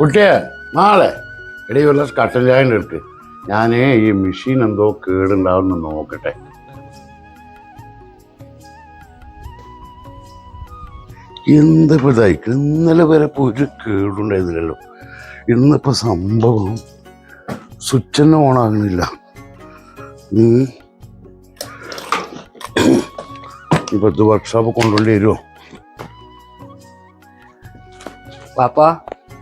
കുട്ടിയെ നാളെ. ഇടയുള്ള കട്ടൻ ചായ എടുക്ക്. ഞാൻ ഈ മെഷീൻ എന്തോ കേടുണ്ടാവുന്ന നോക്കട്ടെ. എന്തിപ്പോ ഇതായിക്ക്? ഇന്നലെ വരെ പോയിട്ട് കേടുണ്ടായിരുന്നില്ലല്ലോ. ഇന്നിപ്പോ സംഭവം സ്വിച്ച് തന്നെ ഓണാകണില്ല ആകുന്നില്ല ഇപ്പൊ ഇത് വർക്ക്ഷോപ്പ് കൊണ്ടുകൊണ്ടേ വരുമോ പാപ്പാ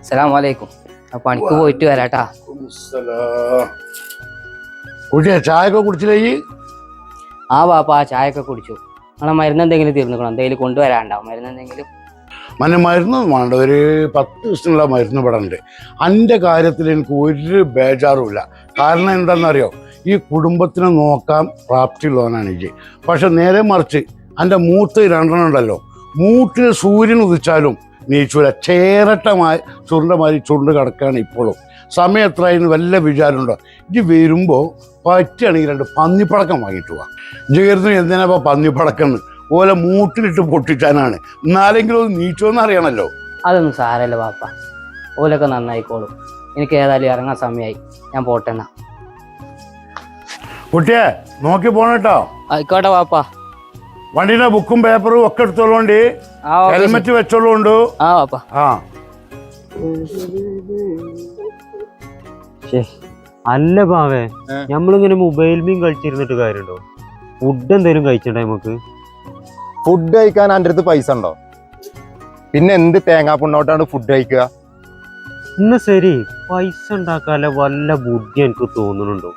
സലാം വലൈക്കും ആ പണിക്ക് പോയിട്ട് വരാട്ടാ. കുട്ടിയെ ചായ ഒക്കെ കുടിച്ചില്ലേ ആ പാപ്പാ ചായ ഒക്കെ കുടിച്ചു. നമ്മളെ മരുന്ന് എന്തെങ്കിലും തീർന്നിക്കണം? എന്തെങ്കിലും കൊണ്ടുവരാണ്ടാവും മരുന്ന് എന്തെങ്കിലും മന മരുന്ന് വേണ്ട. ഒരു പത്ത് ദിവസത്തിനുള്ള മരുന്ന് ഇവിടെ ഉണ്ട്. എന്റെ കാര്യത്തിൽ എനിക്ക് ഒരു ബേജാറുമില്ല. കാരണം എന്താണെന്നറിയോ? ഈ കുടുംബത്തിനെ നോക്കാൻ പ്രാപ്തിയുള്ളവനാണ് എനിക്ക് പക്ഷെ നേരെ മറിച്ച് എന്റെ മൂത്ത് രണ്ടെണ്ണം ഉണ്ടല്ലോ. മൂട്ടിന് സൂര്യൻ ഉദിച്ചാലും നീച്ചൂല ചേരട്ടമായി ചുരുണ്ടമാതിരി ചുരുണ്ട് കിടക്കുകയാണ് ഇപ്പോഴും. സമയം എത്രയെന്ന് വല്ല വിചാരമുണ്ടോ? ഇത് വരുമ്പോൾ പറ്റുകയാണെങ്കിൽ രണ്ട് പന്നിപ്പടക്കം വാങ്ങിയിട്ട് പോവാം ജീവിതത്തിന് എന്തിനാ പന്നിപ്പടക്കം? ഓലെ മൂട്ടിലിട്ട് പൊട്ടിച്ചാനാണ്. എന്നാലെങ്കിലും ഒന്ന് നീച്ചോന്ന് അറിയണല്ലോ. അതൊന്നും സാരല്ല പാപ്പ ഓലൊക്കെ നന്നായിക്കോളും. എനിക്ക് ഏതായാലും ഇറങ്ങാൻ സമയമായി ഞാൻ പോട്ടെന്നാ. കുട്ടിയെ നോക്കി പോണട്ടോ. ആയിക്കോട്ടെ പാപ്പ വണ്ടിയുടെ ബുക്കും പേപ്പറും ഒക്കെ എടുത്തോളൂണ്ട്. ഹെൽമെറ്റ് വെച്ചോളൂണ്ട്. ആ അല്ല ഭാവേ നമ്മളിങ്ങനെ മൊബൈൽ മീൻ കഴിച്ചിരുന്നിട്ട് കാര്യമുണ്ടോ ഫുഡ് എന്തേലും കഴിച്ചിട്ടുണ്ടോ നമുക്ക് ഫുഡ് കഴിക്കാൻ എന്റെ അടുത്ത് പൈസ ഉണ്ടോ? പിന്നെ എന്ത് തേങ്ങാ പുണ്ണോട്ടാണ് ഫുഡ് കഴിക്കുക? ഇന്ന് ശരി പൈസ ഉണ്ടാക്കാനുള്ള വല്ല ബുദ്ധി എനിക്ക് തോന്നുന്നുണ്ടോ?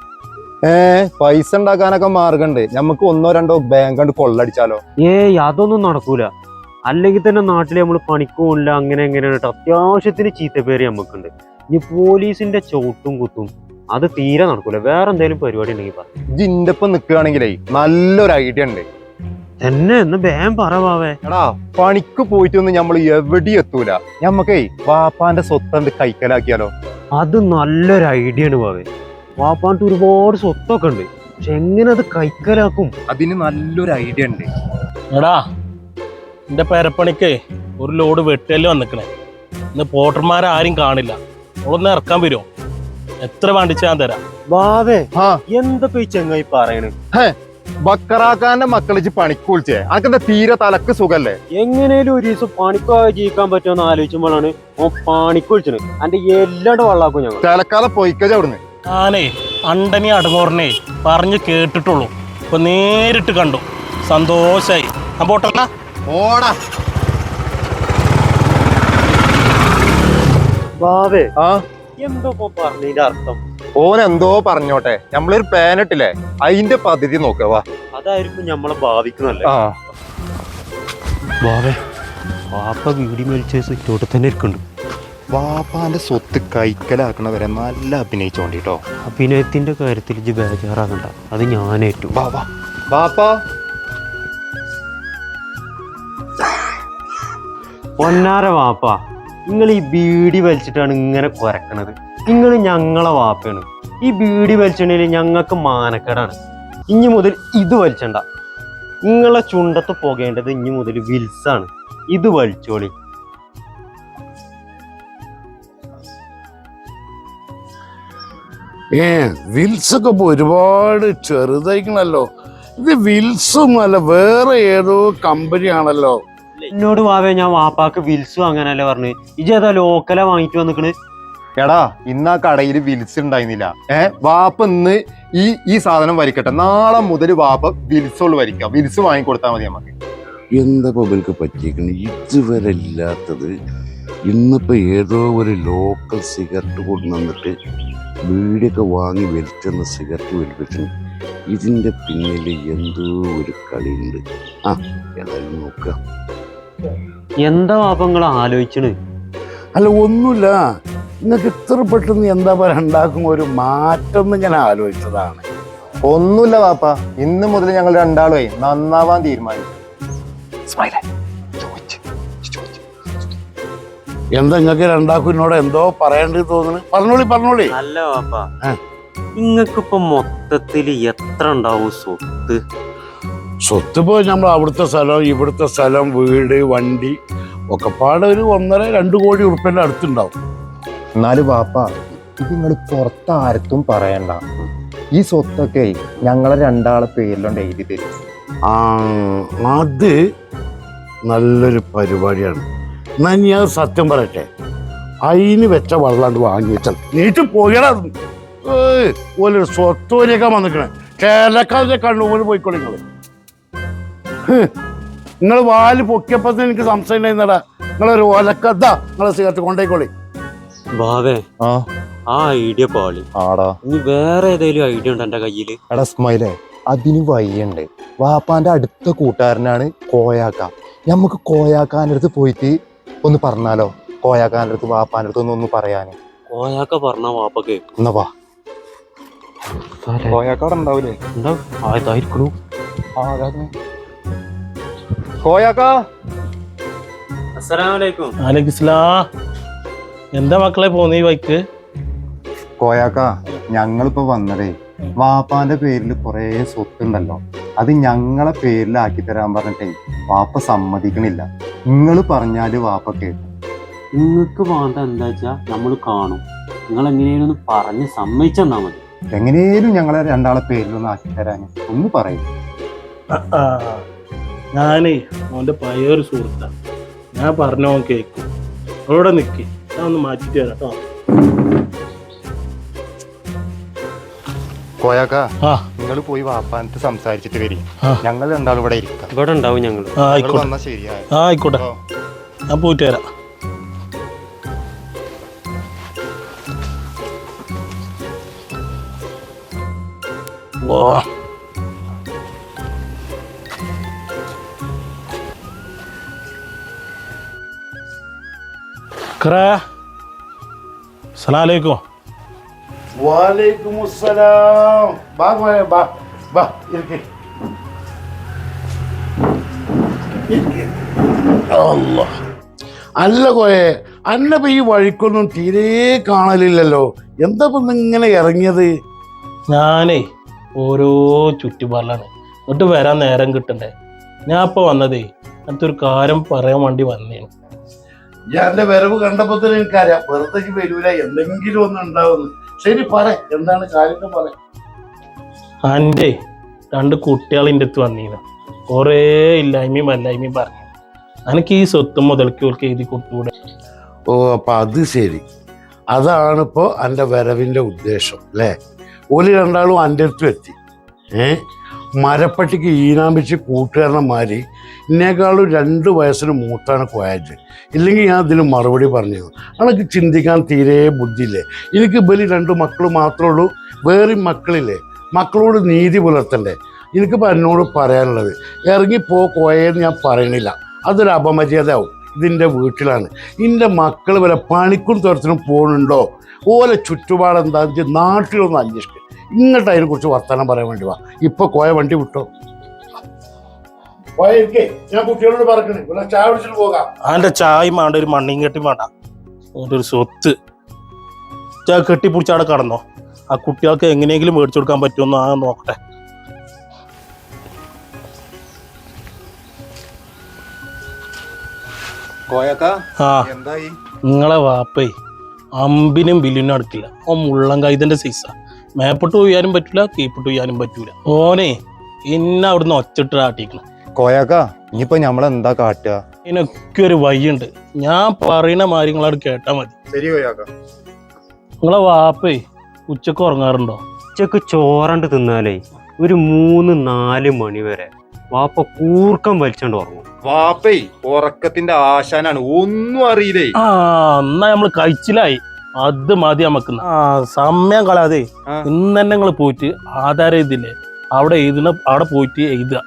ഏ പൈസ ഉണ്ടാക്കാനൊക്കെ മാർഗമുണ്ട് നമുക്ക് ഒന്നോ രണ്ടോ ബാങ്ക് കണ്ട് കൊള്ളടിച്ചാലോ? ഏയ് അതൊന്നും നടക്കൂല. അല്ലെങ്കിൽ തന്നെ നാട്ടിൽ നമ്മൾ പണിക്കൂല അങ്ങനെ എങ്ങനെയാണ് കേട്ടോ അത്യാവശ്യത്തിന് ചീത്തപ്പേര് നമുക്കുണ്ട് ഈ പോലീസിന്റെ ചോട്ടും കുത്തും അത് തീരെ നടക്കൂല. വേറെ എന്തെങ്കിലും പരിപാടി ഉണ്ടെങ്കിൽ പറ. ജിന്റെ ഒപ്പം നിൽക്കുകയാണെങ്കിലേ നല്ലൊരു ഐഡിയ ഉണ്ട്. എന്നെ എന്ന് വേഗം പറ പാവേ എടാ പണിക്ക് പോയിട്ടൊന്നും നമ്മൾ എവിടെ എത്തൂല. ഞമ്മക്കേ വാപ്പാന്റെ സ്വത്തണ്ട് കൈക്കലാക്കിയാലോ? അത് നല്ലൊരു ഐഡിയ ആണ് പാവേ വാപ്പാണ്ട് ഒരുപാട് സ്വത്തൊക്കെ ഉണ്ട്. പക്ഷെ എങ്ങനെ അത് കൈക്കലാക്കും? അതിന് നല്ലൊരു ഐഡിയ ഉണ്ട്. എടാ എന്റെ പെരപ്പണിക്ക് ഒരു ലോഡ് വെട്ടൽ വന്നിക്കണേ. ഇന്ന് പോട്ടർമാരാരും കാണില്ല. അവളൊന്ന് ഇറക്കാൻ വരുമോ എത്ര വേണ്ടിച്ച് ഞാൻ തരാം. വാവേ ആ എന്തൊക്കെ ഈ ചെങ്ങായി പറയണ്? ബക്കറാക്കാന്റെ മക്കളിച്ച് പണിക്ക് വിളിച്ചേ അനക്കെന്താ തീരെ തലക്ക് സുഖല്ലേ? എങ്ങനെയും ഒരു ദിവസം പണിക്കോ ജീവിക്കാൻ പറ്റുമെന്ന് ആലോചിക്കുമ്പോഴാണ് ഓ പണിക്ക് വിളിച്ചത്. അന്റെ എല്ലാണ്ട് വള്ളാക്കും ഞങ്ങൾ. തലക്കാലം പൊയ്ക്കജ അവിടുന്ന്. ഞാനേ അണ്ടനി അടങ്ങോറിനെ പറഞ്ഞു കേട്ടിട്ടുള്ളൂ. ഇപ്പൊ നേരിട്ട് കണ്ടു. സന്തോഷായി. ഞാൻ പോട്ടല്ല ഓടാ ബാവേ ആ? പറഞ്ഞതിന്റെ അർത്ഥം? ഓൻ എന്തോ പറഞ്ഞോട്ടെ നമ്മളൊരു ഇട്ടില്ലേ? അതിന്റെ പദ്ധതി നോക്കുക വാ. അതായിരിക്കും നമ്മളെ ബാധിക്കുന്നല്ലേ ആ. ബാവേ വാപ്പ വീടി മേടിച്ച സിറ്റോട്ട് തന്നെ ഇരിക്കുന്നുണ്ട് വാപ്പാന്റെ സ്വത്ത് കൈക്കലാക്കണവരെ നല്ല അഭിനയിച്ചോണ്ടിട്ടോ. അഭിനയത്തിന്റെ കാര്യത്തിൽ ഇജ് ബേജാറാകണ്ട. അത് ഞാനേറ്റു ബാബാ ബാപ്പാ പൊന്നാര വാപ്പ നിങ്ങൾ ഈ ബീഡി വലിച്ചിട്ടാണ് ഇങ്ങനെ കുരക്കണത്. നിങ്ങൾ ഞങ്ങളെ വാപ്പയാണ്. ഈ ബീഡി വലിച്ചിട്ടുണ്ടെങ്കിൽ ഞങ്ങൾക്ക് മാനക്കേടാണ്. ഇനി മുതൽ ഇത് വലിച്ചണ്ട. നിങ്ങളെ ചുണ്ടത്ത് പോകേണ്ടത് ഇനി മുതൽ വിൽസാണ്. ഇത് വലിച്ചോളി. ഏ വിൽസൊക്കെ ഇപ്പൊ ഒരുപാട് ചെറുതായിക്കണല്ലോ. ഇത് വിൽസും അല്ല വേറെ ഏതോ കമ്പനിയാണല്ലോ. എന്നോട് വാവേ ഞാൻ വാപ്പാക്ക് വിൽസ് വാങ്ങാനല്ലേ പറഞ്ഞു. ഇജേതാ ലോക്കല വാങ്ങിട്ട് വന്നിക്കണ്? എടാ ഇന്ന് ആ കടയിൽ വിൽസ് ഉണ്ടായിരുന്നില്ല ഏ വാപ്പ ഇന്ന് ഈ ഈ സാധനം വരിക്കട്ടെ നാളെ മുതൽ വാപ്പ വിൽസോൾ വരിക്കാം വിൽസ് വാങ്ങിക്കൊടുത്താൽ മതി നമുക്ക് എന്താ ഇവർക്ക് പറ്റിയിരിക്കുന്നത് ഇതുവരെ ഇല്ലാത്തത് ഇന്നിപ്പോ ഏതോ ഒരു ലോക്കൽ സിഗരറ്റ് കൊണ്ടുവന്നിട്ട് വീടൊക്കെ വാങ്ങി വലിച്ചെന്ന സിഗരറ്റ് വലിപ്പിച്ചു ഇതിന്റെ പിന്നിൽ എന്തോ ഒരു കളിയുണ്ട്. ആ ഏതായാലും നോക്കാം. എന്താ പാപങ്ങൾ ആലോചിച്ചത്? അല്ല ഒന്നുമില്ല. നിങ്ങൾക്ക് ഇത്ര പെട്ടെന്ന് എന്താ പറയുക ഉണ്ടാക്കും ഒരു മാറ്റം എന്ന് ഞാൻ ആലോചിച്ചതാണ്. ഒന്നുമില്ല പാപ്പ. ഇന്ന് മുതൽ ഞങ്ങൾ രണ്ടാളുമായി നന്നാവാൻ തീരുമാനിച്ചു. എന്താ നിങ്ങൾക്ക് രണ്ടാക്കും എന്നോട് എന്തോ പറയേണ്ടി തോന്നുന്നു? പറഞ്ഞോളി പറഞ്ഞോളി. അല്ല വാപ്പ. ആ. നിങ്ങൾക്കിപ്പൊ മൊത്തത്തിൽ എത്ര ഉണ്ടാവും സ്വത്ത്? സ്വത്ത് പോയി നമ്മൾ അവിടുത്തെ സ്ഥലം ഇവിടുത്തെ സ്ഥലം വീട് വണ്ടി ഒക്കെ പാടെ ഒരു ഒന്നര രണ്ട് കോടി ഉറുപ്പ്യന്റെ അടുത്തുണ്ടാവും. എന്നാലും വാപ്പ ഇത് നിങ്ങൾ ആർക്കും പറയണ്ട. ഈ സ്വത്തൊക്കെ ഞങ്ങളെ രണ്ടാളെ പേരിലുണ്ട് എഴുതി തരും. ആ അത് നല്ലൊരു പരിപാടിയാണ്. എന്നാ ഞാൻ സത്യം പറയട്ടെ? അതിന് വെച്ച വെള്ളാണ്ട് വാങ്ങി വെച്ചാൽ നീട്ട് പോയടാ ഓലൊരു സ്വത്തോരിയൊക്കെ വന്നിക്കണേ. കേരളക്കാരുടെ കണ്ണുപോലെ പോയിക്കോളെ നിങ്ങൾ നിങ്ങൾ വാൽ പൊക്കിയപ്പോ എനിക്ക് സംശയം ഉണ്ടായിരുന്നടാ. നിങ്ങളൊരു ഓലക്കഥ നിങ്ങളെ സിഗരറ്റ് കൊണ്ടേക്കോളി ബാവേ ആ. ആ ഐഡിയ പാളി. ആടാ. ഇനി വേറെ ഏതെങ്കിലും ഐഡിയ ഉണ്ട് എന്റെ കയ്യിൽ? എടാ സ്മൈലേ അതിന് വയ്യണ്ട് വാപ്പാന്റെ അടുത്ത കൂട്ടുകാരനാണ് കോയാക്ക. നമുക്ക് കോയാക്കാനടുത്ത് അടുത്ത് പോയിട്ട് ഒന്ന് പറഞ്ഞാലോ? കോയാക്കാന്റെ അടുത്ത് വാപ്പാന്റെ അടുത്ത് ഒന്ന് ഒന്ന് പറയാന്. കോയാക്ക പറഞ്ഞ വാപ്പക്ക്. എന്നാ വാ. ആയതായിരിക്കണു കോയാക്ക? എന്താ മക്കളെ പോന്നീ ബൈക്ക് കോയാക്ക ഞങ്ങളിപ്പോ വന്നതേ വാപ്പാന്റെ പേരിൽ കൊറേ സ്വത്ത് ഉണ്ടല്ലോ അത് ഞങ്ങളെ പേരിലാക്കി തരാൻ പറഞ്ഞിട്ടേ വാപ്പ സമ്മതിക്കണില്ല. നിങ്ങൾ പറഞ്ഞാൽ വാപ്പ കേട്ടു. നിങ്ങൾക്ക് വേണ്ട എന്താ വെച്ചാ നമ്മൾ കാണും. നിങ്ങൾ എങ്ങനെയും ഒന്ന് പറഞ്ഞ് സമ്മതിച്ചെന്നാ മതി. എങ്ങനെയും ഞങ്ങളെ രണ്ടാളെ പേരിലൊന്ന് ആക്കി തരാൻ ഒന്ന് പറയും. ഞാനേ അവന്റെ പഴയൊരു സുഹൃത്താണ് ഞാൻ പറഞ്ഞോ കേക്കും. അവിടെ നിക്ക്. ഞാൻ ഒന്ന് മാറ്റിട്ട് വരാം കേട്ടോ. കോയാക്ക ആ. നിങ്ങൾ പോയി വാപ്പാനത്ത് സംസാരിച്ചിട്ട് വരി. ഞങ്ങൾ രണ്ടാളും ഇവിടെ ഇരിക്കാം. ഇവിടെ ഉണ്ടാവും ഞങ്ങൾ ആ ആയിക്കോട്ടെ. വന്നാ ശരിയായ ആയിക്കോട്ടെ. ഞാൻ പോയിട്ട് വരാം. ക്രാ വാലൈക്കും അസ്സലാം ബാ കോയ ബാ ബാ ഇരിക്കെ. അല്ലാ. കോയെ അന്നപ്പോ ഈ വഴിക്കൊന്നും തീരെ കാണലില്ലല്ലോ. എന്താ ഇങ്ങനെ ഇറങ്ങിയത്? ഞാനേ ഓരോ ചുറ്റുപാടിലാണ്. എന്നിട്ട് വരാൻ നേരം കിട്ടണ്ടേ? ഞാൻ ഇപ്പൊ വന്നതേ അടുത്തൊരു കാര്യം പറയാൻ വേണ്ടി വന്നേ ഞാൻ എന്റെ വരവ് കണ്ടപ്പോ തന്നെ എനിക്കറിയാം വെറുതെ വരൂല എന്തെങ്കിലും ഒന്നും ഉണ്ടാവുന്നു. ശരി പറ. എന്താണ് കാര്യങ്ങൾ പറ. ആന്റെ രണ്ട് കുട്ടികളിന്റെ അടുത്ത് വന്നീന. കുറേ ഇല്ലായ്മയും അല്ലായ്മയും പറഞ്ഞു. എനിക്ക് ഈ സ്വത്തും മുതൽക്കോൾക്ക് എഴുതി കൊടുത്തുകൂടെ? ഓ അപ്പൊ അത് ശരി. അതാണിപ്പോ എന്റെ വരവിന്റെ ഉദ്ദേശം അല്ലേ? ഓൽ രണ്ടാളും എന്റെ അടുത്തും എത്തി. ഏ? മരപ്പട്ടിക്ക് ഈനാമ്പിച്ച് കൂട്ടുകാരന്മാര് എന്നെക്കാളും രണ്ട് വയസ്സിന് മൂത്താണ് കോയാജ്. ഇല്ലെങ്കിൽ ഞാൻ അതിന് മറുപടി പറഞ്ഞത്. അനക്ക് ചിന്തിക്കാൻ തീരെ ബുദ്ധിയില്ലേ? എനിക്ക് ബലി രണ്ട് മക്കൾ മാത്രമേ ഉള്ളൂ വേറെ മക്കളില്ലേ? മക്കളോട് നീതി പുലർത്തണ്ടേ? എനിക്കിപ്പോൾ എന്നോട് പറയാനുള്ളത് ഇറങ്ങിപ്പോ കോയെന്ന് ഞാൻ പറയണില്ല. അതൊരു അപമര്യാദയാവും. ഇതിന്റെ വീട്ടിലാണ്. ഇതിന്റെ മക്കൾ വരെ പണിക്കും തുരത്തിനും പോകുന്നുണ്ടോ ഓലെ ചുറ്റുപാടെന്താ? വെച്ചാൽ നാട്ടിലൊന്ന് അന്വേഷിക്കുക ഇങ്ങോട്ട് അതിനെക്കുറിച്ച് വർത്തമാനം പറയാൻ വേണ്ടി വാ. ഇപ്പൊ കോയ വണ്ടി വിട്ടോ? ഞാൻ കുട്ടികളോട് പറക്കണേ. ചായ പിടിച്ചിട്ട് പോകാം. അവന്റെ ചായ വേണ്ട ഒരു മണ്ണിയും കെട്ടി വേണ്ട. അവന്റെ ഒരു സ്വത്ത്. ചാ കെട്ടിപ്പിടിച്ച് അവിടെ കടന്നോ. ആ കുട്ടികൾക്ക് എങ്ങനെയെങ്കിലും മേടിച്ചു കൊടുക്കാൻ പറ്റുമെന്ന് ആ നോക്കട്ടെ. കോയാക്ക എന്തായി? നിങ്ങളെ വാപ്പേ അമ്പിനും ബില്ലിനും അടുക്കില്ല ഓ മുള്ളം കൈതന്റെ സൈസാ മേപ്പിട്ട് പോയാനും പറ്റൂല കീപ്പിട്ട് പോയാനും പറ്റൂല. ഓനെ ഇന്ന അവിടുന്ന് ഒച്ചിട്ട് ആട്ടിക്കണം കോയാക്ക ഇനിയിപ്പോ നമ്മളെന്താ കാട്ടുക? ഇതിനൊക്കെ ഒരു വഴിയുണ്ട്. ഞാൻ പറയുന്ന മാതിരി കേട്ടാ മതി. ശരി കോയാക്ക. നിങ്ങളെ വാപ്പേ ഉച്ചയ്ക്ക് ഉറങ്ങാറുണ്ടോ? ഉച്ചയ്ക്ക് ചോറണ്ട് തിന്നാലേ ഒരു മൂന്ന് നാല് മണി വരെ വാപ്പ കൂർക്കം വലിച്ചോണ്ട് ഉറങ്ങും. വാപ്പേ ഉറക്കത്തിന്റെ ആശാനാണ്. ഒന്നും അറിയില്ലേ? ആ എന്നാ നമ്മൾ കഴിച്ചിലായി. അത് മതി നമുക്ക് ആ സമയം കളയാതെ. ഇന്ന് തന്നെ നിങ്ങൾ പോയിട്ട് ആധാരം എഴുതില്ലേ? അവിടെ എഴുതുന്ന അവിടെ പോയിട്ട് എഴുതുക.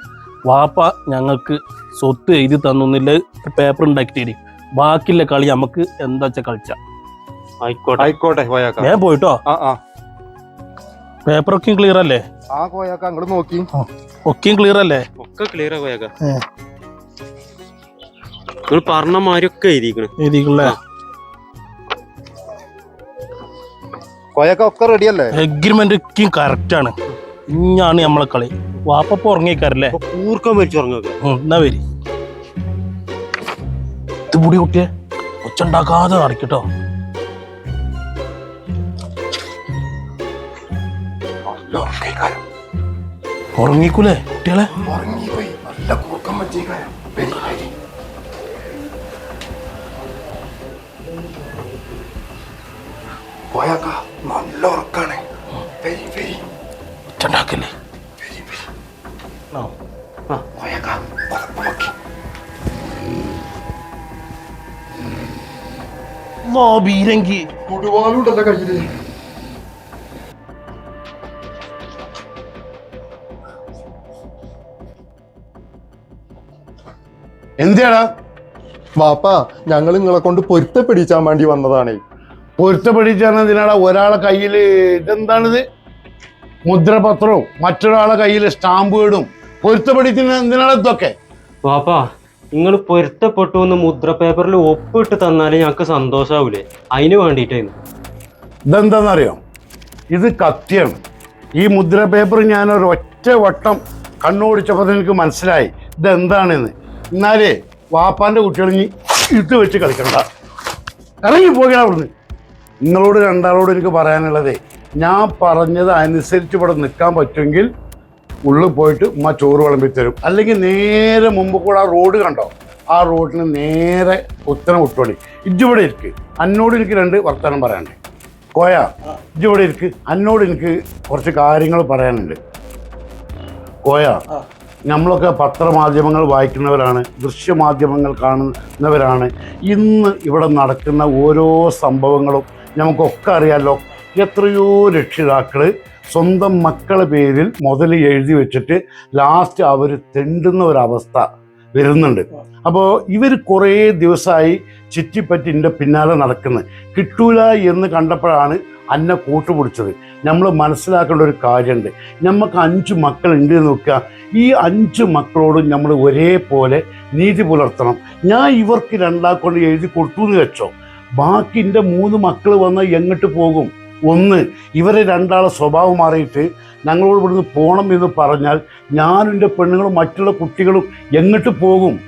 വാപ്പ ഞങ്ങൾക്ക് സ്വത്ത് എഴുതി തന്നില്ല പേപ്പർ ഉണ്ടാക്കിട്ടേ ബാക്കിയുള്ള കളി നമുക്ക് എന്താ വെച്ചാൽ കളിച്ച. ആയിക്കോട്ടെ. ആയിക്കോട്ടെ ഞാൻ പോയിട്ടോ? ആ ആ. പേപ്പറൊക്കെയും ക്ലിയർ അല്ലേ? ആ കോയാക്ക അങ്ങോട്ട് നോക്കി. ഒക്കെയും ക്ലിയർ അല്ലേ? ഒക്കെ ക്ലിയർ പറഞ്ഞ. നിങ്ങൾ പറഞ്ഞ എഴുതി എഴുതിക്കണ്. എഴുതിക്കുള്ളേ കൊയൊക്കെ റെഡിയല്ലേ എഗ്രിമെന്റ് ഒക്കെ കറക്റ്റ് ആണ് ഇഞ്ഞാണ് നമ്മളെ കളി. വാപ്പപ്പ ഉറങ്ങിക്കാരല്ലേ കൂർക്കം വലിച്ചു എന്നാ വരി. ഇത് പൊടി കുട്ടിയെ. ഒച്ചുണ്ടാക്കാതെ അറിക്കട്ടോ ഉറങ്ങിക്കൂലേ കുട്ടികളെ? ഉറങ്ങിപ്പോയി. നല്ല കൂർക്കം വെച്ചേക്കാരം ബീരങ്കി. കൊടുവാളുണ്ടല്ല കയ്യിൽ എന്തിയാടാ? വാപ്പ ഞങ്ങൾ നിങ്ങളെ കൊണ്ട് പൊരുത്തപ്പെടിച്ചാൻ വേണ്ടി വന്നതാണേ. പൊരുത്തപ്പെടിച്ചാണ് എന്തിനാടാ ഒരാളെ കയ്യിൽ ഇതെന്താണിത്? മുദ്രപത്രവും മറ്റൊരാളെ കയ്യിൽ സ്റ്റാമ്പ് വീടും പൊരുത്തപ്പെടിക്കുന്ന എന്തിനാണ് ഇതൊക്കെ? വാപ്പാ നിങ്ങൾ പൊരുത്തപ്പെട്ടു എന്ന് മുദ്ര പേപ്പറിൽ ഒപ്പിട്ട് തന്നാലേ ഞങ്ങൾക്ക് സന്തോഷാവൂലേ? അതിന് വേണ്ടിയിട്ടായിരുന്നു. ഇതെന്താണെന്നറിയോ ഇത് കത്തിയാണ് ഈ മുദ്ര പേപ്പർ ഞാൻ ഒരു ഒറ്റ വട്ടം കണ്ണോടിച്ചപ്പോൾ എനിക്ക് മനസ്സിലായി. ഇതെന്താണെന്ന്. എന്നാലേ വാപ്പാന്റെ ഇനി ഇത് വെച്ച് കളിക്കണ്ട. ഇറങ്ങി പോകണം അവിടുന്ന്. നിങ്ങളോട് രണ്ടാളോട് എനിക്ക് പറയാനുള്ളതേ ഞാൻ പറഞ്ഞത് അനുസരിച്ച് ഇവിടെ നിൽക്കാൻ പറ്റുമെങ്കിൽ ഉള്ളിൽ പോയിട്ട് ഉമ്മ ചോറ് വിളമ്പി തരും അല്ലെങ്കിൽ നേരെ മുമ്പ് കൂടെ ആ റോഡ് കണ്ടോ? ആ റോഡിന് നേരെ ഉത്തരം വിട്ടോളി ഇജ്ജിവിടെ ഇരിക്ക്. അന്നോട് എനിക്ക് രണ്ട് വർത്തമാനം പറയാനുണ്ട്. കോയ ഇജ്ജിവിടെ ഇരിക്ക്. അന്നോട് എനിക്ക് കുറച്ച് കാര്യങ്ങൾ പറയാനുണ്ട്. കോയ നമ്മളൊക്കെ പത്രമാധ്യമങ്ങൾ വായിക്കുന്നവരാണ് ദൃശ്യമാധ്യമങ്ങൾ കാണുന്നവരാണ്. ഇന്ന് ഇവിടെ നടക്കുന്ന ഓരോ സംഭവങ്ങളും നമുക്കൊക്കെ അറിയാമല്ലോ എത്രയോ രക്ഷിതാക്കൾ സ്വന്തം മക്കളെ പേരിൽ മുതൽ എഴുതി വെച്ചിട്ട് ലാസ്റ്റ് അവർ തെണ്ടുന്ന ഒരവസ്ഥ വരുന്നുണ്ട്. അപ്പോൾ ഇവർ കുറേ ദിവസമായി ചുറ്റിപ്പറ്റി എന്റെ പിന്നാലെ നടക്കുന്നത് കിട്ടൂല എന്ന് കണ്ടപ്പോഴാണ് അന്നെ കൂട്ടുപിടിച്ചത്. നമ്മൾ മനസ്സിലാക്കേണ്ട ഒരു കാര്യമുണ്ട് നമുക്ക് അഞ്ച് മക്കളുണ്ട് എന്ന് നോക്കുക. ഈ അഞ്ച് മക്കളോടും നമ്മൾ ഒരേപോലെ നീതി പുലർത്തണം. ഞാൻ ഇവർക്ക് രണ്ടാക്കൊണ്ട് എഴുതി കൊടുത്തു എന്ന് വെച്ചോ? ബാക്കി എന്റെ മൂന്ന് മക്കൾ വന്നാൽ എങ്ങോട്ട് പോകും? ഒന്ന് ഇവരെ രണ്ടാളെ സ്വഭാവം മാറിയിട്ട് ഞങ്ങളോട് ഇവിടുന്ന് പോകണം എന്ന് പറഞ്ഞാൽ ഞാനും എന്റെ പെണ്ണുങ്ങളും മറ്റുള്ള കുട്ടികളും എങ്ങോട്ട് പോകും?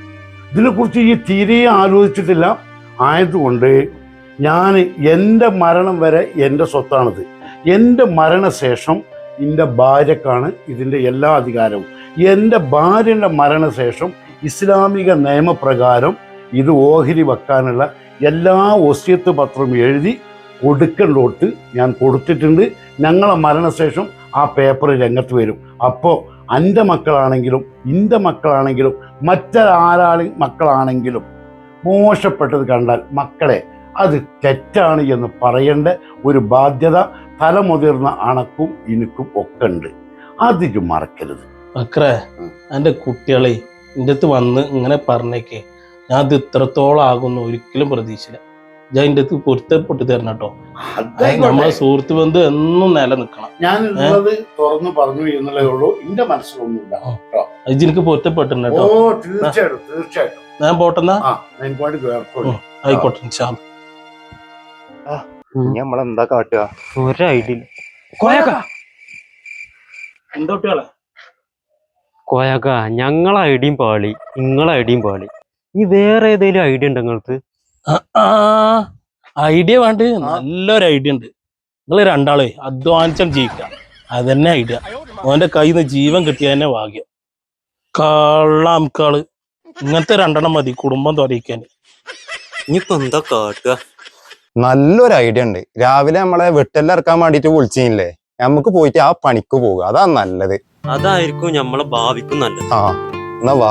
ഇതിനെക്കുറിച്ച് ഈ തീരെ ആലോചിച്ചിട്ടില്ല. ആയതുകൊണ്ട് ഞാൻ എന്റെ മരണം വരെ എന്റെ സ്വത്താണിത്. എന്റെ മരണശേഷം എന്റെ ഭാര്യക്കാണ് ഇതിന്റെ എല്ലാ അധികാരവും. എന്റെ ഭാര്യന്റെ മരണശേഷം ഇസ്ലാമിക നിയമപ്രകാരം ഇത് ഓഹരി വെക്കാനുള്ള എല്ലാ ഒസ്യത്ത് പത്രവും എഴുതി കൊടുക്കേണ്ടോട്ട് ഞാൻ കൊടുത്തിട്ടുണ്ട്. ഞങ്ങളെ മരണശേഷം ആ പേപ്പർ രംഗത്ത് വരും. അപ്പോൾ എന്റെ മക്കളാണെങ്കിലും എന്റെ മക്കളാണെങ്കിലും മറ്റൊരാളെ മക്കളാണെങ്കിലും മോശപ്പെട്ടത് കണ്ടാൽ മക്കളെ അത് തെറ്റാണ് എന്ന് പറയേണ്ട ഒരു ബാധ്യത തലമുതിർന്ന അണക്കും ഇനുക്കും ഒക്കെ ഉണ്ട്. അത് മറക്കരുത്. മക്കളെ. എന്റെ കുട്ടികളെ എന്റെ അടുത്ത് വന്ന് ഇങ്ങനെ പറഞ്ഞേക്കേ. ഞാൻ അത് ഇത്രത്തോളം ആകുന്നു ഒരിക്കലും പ്രതീക്ഷിച്ചില്ല. ഞാൻ എന്റെ അടുത്ത് പൊരുത്തപ്പെട്ട് തരണം കേട്ടോ. നമ്മളെ സുഹൃത്ത് ബന്ധം എന്നും നിലനിൽക്കണം. ഞാൻ ഉള്ളത് തുറന്നു പറഞ്ഞു എന്നുള്ളതേ ഉള്ളൂ. എന്റെ മനസ്സിലൊന്നുമില്ല കേട്ടോ. ഇത് എനിക്ക് പൊരുത്തപ്പെട്ടിട്ടുണ്ട് ഓ കേട്ടോ തീർച്ചയായിട്ടും. തീർച്ചയായിട്ടും ഞാൻ പോട്ടെന്നാ. ആയിക്കോട്ടെ നമ്മളെന്താ കാട്ടുക? ഒരു ഐഡിയ കോയക്ക ഞങ്ങളെ ഐഡിയും പാളി നിങ്ങളെ ഐഡിയും പാളി. ഈ വേറെ ഏതെങ്കിലും ഐഡിയ ഉണ്ടോ നിങ്ങൾക്ക് ഐഡിയ വേണ്ട? നല്ലൊരു ഐഡിയ ഉണ്ട്. നിങ്ങൾ രണ്ടാളെ അധ്വാനിച്ചാൽ ജയിക്കാം അതന്നെ ഐഡിയ. ഓന്റെ കയ്യിൽ നിന്ന് ജീവൻ കിട്ടിയ തന്നെ ഭാഗ്യം. കള്ളാംക്കാൾ ഇങ്ങനത്തെ രണ്ടെണ്ണം മതി കുടുംബം തൊലയിക്കാൻ. ഇനിയിപ്പോ എന്താ കാട്ടുക? നല്ലൊരു ഐഡിയ ഉണ്ട്. രാവിലെ നമ്മളെ വെട്ടെല്ലാം ഇറക്കാൻ വേണ്ടിട്ട് വിളിച്ചില്ലേ നമുക്ക് പോയിട്ട് ആ പണിക്ക് പോകുക അതാ നല്ലത്. അതായിരിക്കും നമ്മളെ ഭാവിക്കും നല്ലത്. ആ എന്നാ വാ.